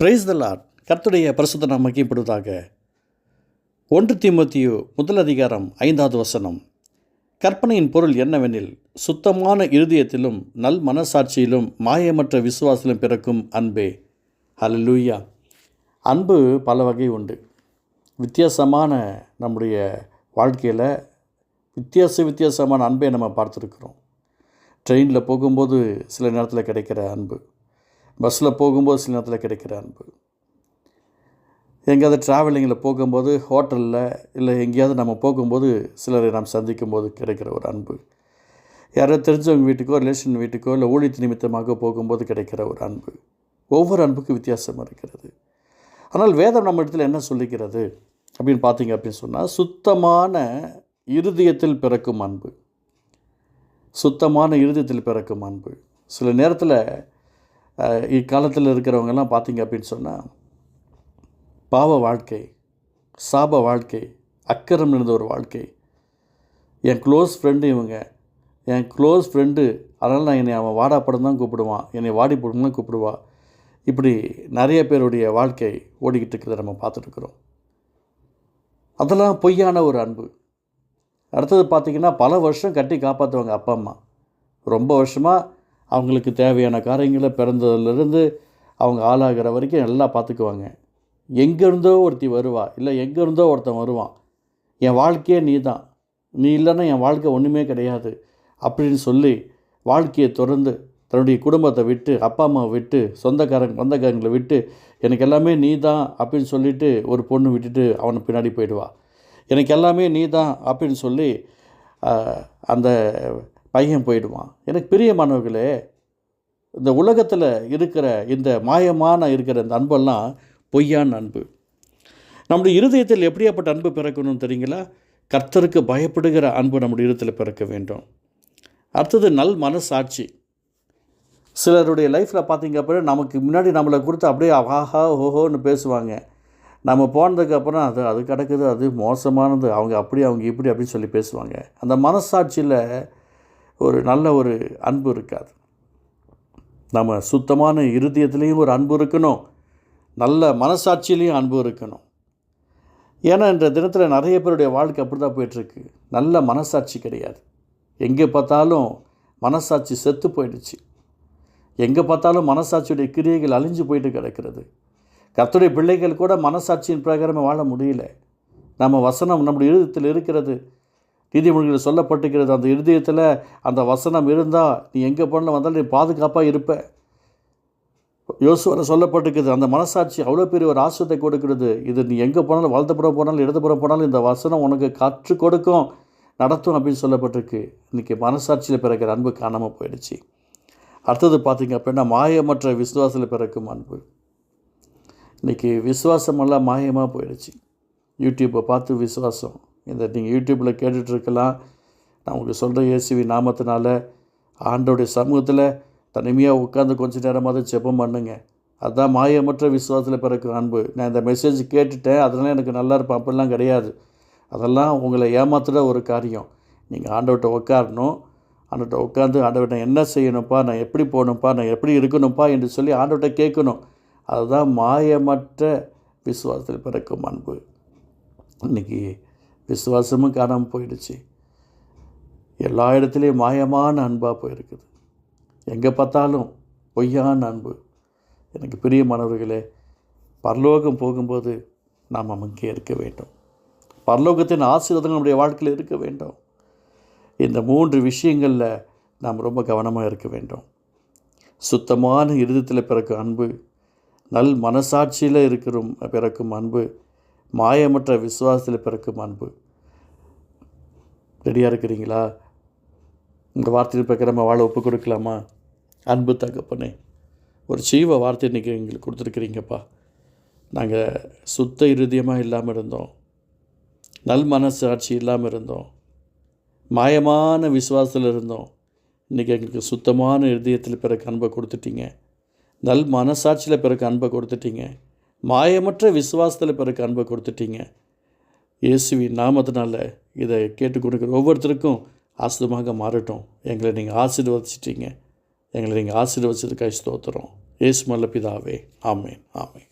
Praise the lot கர்த்துடைய பரிசுத்த நாம் மகிப்படுவதாக ஒன்று தீமோத்தியு முதல் அதிகாரம் ஐந்தாவது வசனம். கற்பனையின் பொருள் என்னவெனில் சுத்தமான இருதயத்திலும் நல் மனசாட்சியிலும் மாயமற்ற விசுவாசத்திலும் பிறக்கும் அன்பே. ஹலலூயா அன்பு பல வகை உண்டு. வித்தியாசமான நம்முடைய வாழ்க்கையில் வித்தியாச வித்தியாசமான அன்பை நம்ம பார்த்துருக்குறோம். ட்ரெயினில் போகும்போது சில நேரத்தில் கிடைக்கிற அன்பு. பஸ்ஸில் போகும்போது சில நேரத்தில் கிடைக்கிற அன்பு. எங்கேயாவது ட்ராவலிங்கில் போகும்போது ஹோட்டலில் இல்லை எங்கேயாவது நம்ம போகும்போது சிலரை நாம் சந்திக்கும் போது கிடைக்கிற ஒரு அன்பு. யாரோ தெரிஞ்சவங்க வீட்டுக்கோ ரிலேஷன் வீட்டுக்கோ இல்லை ஊழியத்து நிமித்தமாக போகும்போது கிடைக்கிற ஒரு அன்பு. ஒவ்வொரு அன்புக்கும் வித்தியாசம் இருக்கிறது. ஆனால் வேதம் நம்ம இடத்துல என்ன சொல்லிக்கிறது அப்படின்னு பார்த்தீங்க அப்படின்னு சொன்னால் சுத்தமான இருதயத்தில் பிறக்கும் அன்பு. சுத்தமான இருதயத்தில் பிறக்கும் அன்பு. சில நேரத்தில் இக்காலத்தில் இருக்கிறவங்கெல்லாம் பார்த்தீங்க அப்படின்னு சொன்னால் பாவ வாழ்க்கை சாப வாழ்க்கை அக்கறம் இருந்த ஒரு வாழ்க்கை. என் க்ளோஸ் ஃப்ரெண்டு இவங்க என் க்ளோஸ் ஃப்ரெண்டு அதனால் நான் என்னை அவன் வாடா படம் தான் கூப்பிடுவான் என்னை வாடி படம் தான் கூப்பிடுவா. இப்படி நிறைய பேருடைய வாழ்க்கை ஓடிக்கிட்டு இருக்கிறத நம்ம பார்த்துட்ருக்குறோம் அதெல்லாம் பொய்யான ஒரு அன்பு. அடுத்தது பார்த்திங்கன்னா பல வருஷம் கட்டி காப்பாற்றுவாங்க அப்பா அம்மா. ரொம்ப வருஷமாக அவங்களுக்கு தேவையான காரியங்களை பிறந்ததுலேருந்து அவங்க ஆளாகிற வரைக்கும் நல்லா பார்த்துக்குவாங்க. எங்கேருந்தோ ஒருத்தி வருவா இல்லை எங்கேருந்தோ ஒருத்தன் வருவான். என் வாழ்க்கையே நீ தான் நீ இல்லைன்னா என் வாழ்க்கை ஒன்றுமே கிடையாது அப்படின்னு சொல்லி வாழ்க்கையை தொடர்ந்து தன்னுடைய குடும்பத்தை விட்டு அப்பா அம்மாவை விட்டு சொந்தக்காரங்க சொந்தக்காரங்களை விட்டு எனக்கு எல்லாமே நீ தான் அப்படின்னு சொல்லிட்டு ஒரு பொண்ணு விட்டுட்டு அவனை பின்னாடி போயிடுவா. எனக்கு எல்லாமே நீ தான் அப்படின்னு சொல்லி அந்த பையன் போயிடுவான். எனக்கு பிரியமானவர்களே இந்த உலகத்தில் இருக்கிற இந்த மாயமான இருக்கிற இந்த அன்பெல்லாம் பொய்யான அன்பு. நம்முடைய இருதயத்தில் எப்படியாப்பட்ட அன்பு பிறக்கணும்னு தெரியுங்களா? கர்த்தருக்கு பயப்படுகிற அன்பு நம்முடைய இருதயத்தில் பிறக்க வேண்டும். அடுத்தது நல் மனசாட்சி. சிலருடைய லைஃப்பில் பார்த்தீங்க அப்புறம் நமக்கு முன்னாடி நம்மளை கொடுத்து அப்படியே ஆஹா ஓஹோன்னு பேசுவாங்க. நம்ம போனதுக்கப்புறம் அது அது கிடக்குது அது மோசமானது அவங்க அப்படி அவங்க இப்படி அப்படின்னு சொல்லி பேசுவாங்க. அந்த மனசாட்சியில் ஒரு நல்ல ஒரு அன்பு இருக்காது. நம்ம சுத்தமான இருதயத்துலேயும் ஒரு அன்பு இருக்கணும். நல்ல மனசாட்சியிலையும் அன்பு இருக்கணும். ஏன்னா இந்த தினத்தில் நிறைய பேருடைய வாழ்க்கை அப்படி தான் போயிட்டுருக்கு. நல்ல மனசாட்சி கிடையாது. எங்கே பார்த்தாலும் மனசாட்சி செத்து போயிடுச்சு. எங்கே பார்த்தாலும் மனசாட்சியுடைய கிரியைகள் அழிஞ்சு போயிட்டு கிடக்கிறது. கத்துடைய பிள்ளைகள் கூட மனசாட்சியின் பிரகாரமே வாழ முடியல. நம்ம வசனம் நம்முடைய இருதத்தில் இருக்கிறது. நீதிமொழிகள் சொல்லப்பட்டுக்கிறது அந்த இருதயத்தில் அந்த வசனம் இருந்தால் நீ எங்கே போனாலும் வந்தாலும் நீ பாதுகாப்பாக இருப்ப. யோசுவரை சொல்லப்பட்டுக்கிறது அந்த மனசாட்சி அவ்வளோ பெரிய ஒரு ஆசிரியத்தை கொடுக்கிறது. இது நீ எங்கே போனாலும் வலதுபுறம் போனாலும் இடதுபுறம் போனாலும் இந்த வசனம் உனக்கு கற்று கொடுக்கும் நடத்தும் அப்படின்னு சொல்லப்பட்டிருக்கு. இன்றைக்கி மனசாட்சியில் பிறக்கிற அன்பு காணாமல் போயிடுச்சு. அடுத்தது பார்த்தீங்க அப்படின்னா மாயமற்ற விசுவாசத்தில் பிறக்கும் அன்பு. இன்றைக்கி விசுவாசமெல்லாம் மாயமாக போயிடுச்சு. யூடியூப்பை பார்த்து விசுவாசம் இந்த நீங்கள் யூடியூப்பில் கேட்டுட்ருக்கலாம். நான் உங்களுக்கு சொல்கிற இயேசுவி நாமத்தினால. ஆண்டோடைய சமூகத்தில் தனிமையாக உட்காந்து கொஞ்ச நேரமாவது ஜெபம் பண்ணுங்க. அதுதான் மாயமற்ற விசுவாசத்தில் பிறக்கும் அன்பு. நான் இந்த மெசேஜ் கேட்டுட்டேன். அதெல்லாம் எனக்கு நல்லா இருப்பேன். அப்படிலாம் கிடையாது. அதெல்லாம் உங்களை ஏமாத்துகிற ஒரு காரியம். நீங்கள் ஆண்டவர்கிட்ட உட்காரணும். ஆண்டவர்கிட்ட உட்காந்து ஆண்டவர்கிட்ட நான் என்ன செய்யணும்ப்பா? நான் எப்படி போகணும்ப்பா? நான் எப்படி இருக்கணும்ப்பா? என்று சொல்லி ஆண்டவர்கிட்ட கேட்கணும். அதுதான் மாயமற்ற விசுவாசத்தில் பிறக்கும் அன்பு. இன்றைக்கி விசுவாசமும் காணாமல் போயிடுச்சு. எல்லா இடத்துலையும் மாயமான அன்பாக போயிருக்குது. எங்கே பார்த்தாலும் பொய்யான அன்பு. எனக்கு பிரியமானவர்களே பரலோகம் போகும்போது நாம் அங்கே இருக்க வேண்டும். பரலோகத்தின் ஆசீர்வாதம் நம்முடைய வாழ்க்கையில் இருக்க வேண்டும். இந்த மூன்று விஷயங்களில் நாம் ரொம்ப கவனமாக இருக்க வேண்டும். சுத்தமான இருதயத்தில் பிறக்கும் அன்பு நல் மனசாட்சியில் இருக்கிற பிறக்கும் அன்பு மாயமற்ற விசுவாசத்தில் பிறக்கும் அன்பு. ரெடியாக இருக்கிறீங்களா? உங்கள் வார்த்தையில் பிறக்க நம்ம வாழ ஒப்பு கொடுக்கலாமா? அன்பு தகப்பனே ஒரு ஜீவ வார்த்தை இன்றைக்கி எங்களுக்கு கொடுத்துருக்குறீங்கப்பா. நாங்கள் சுத்த இருதயமாக இல்லாமல் இருந்தோம். நல் மனசாட்சி இல்லாமல் இருந்தோம். மாயமான விசுவாசத்தில் இருந்தோம். இன்றைக்கி எங்களுக்கு சுத்தமான இருதயத்தில் பிறகு அன்பை கொடுத்துட்டீங்க. நல் மனசாட்சியில் பிறகு அன்பை கொடுத்துட்டீங்க. மாயமற்ற விசுவாசத்தில் பிறகு அன்பை கொடுத்துட்டீங்க. இயேசுவின் நாமத்தினால இதை கேட்டு கொடுக்குற ஒவ்வொருத்தருக்கும் ஆசிரமாக மாறட்டும். எங்களை நீங்கள் ஆசீர்வதிச்சிட்டீங்க. எங்களை நீங்கள் ஆசீர்வதிச்சதுக்காக ஸ்தோத்திரம். இயேசு மல்ல பிதாவே. ஆமேன். ஆமேன்.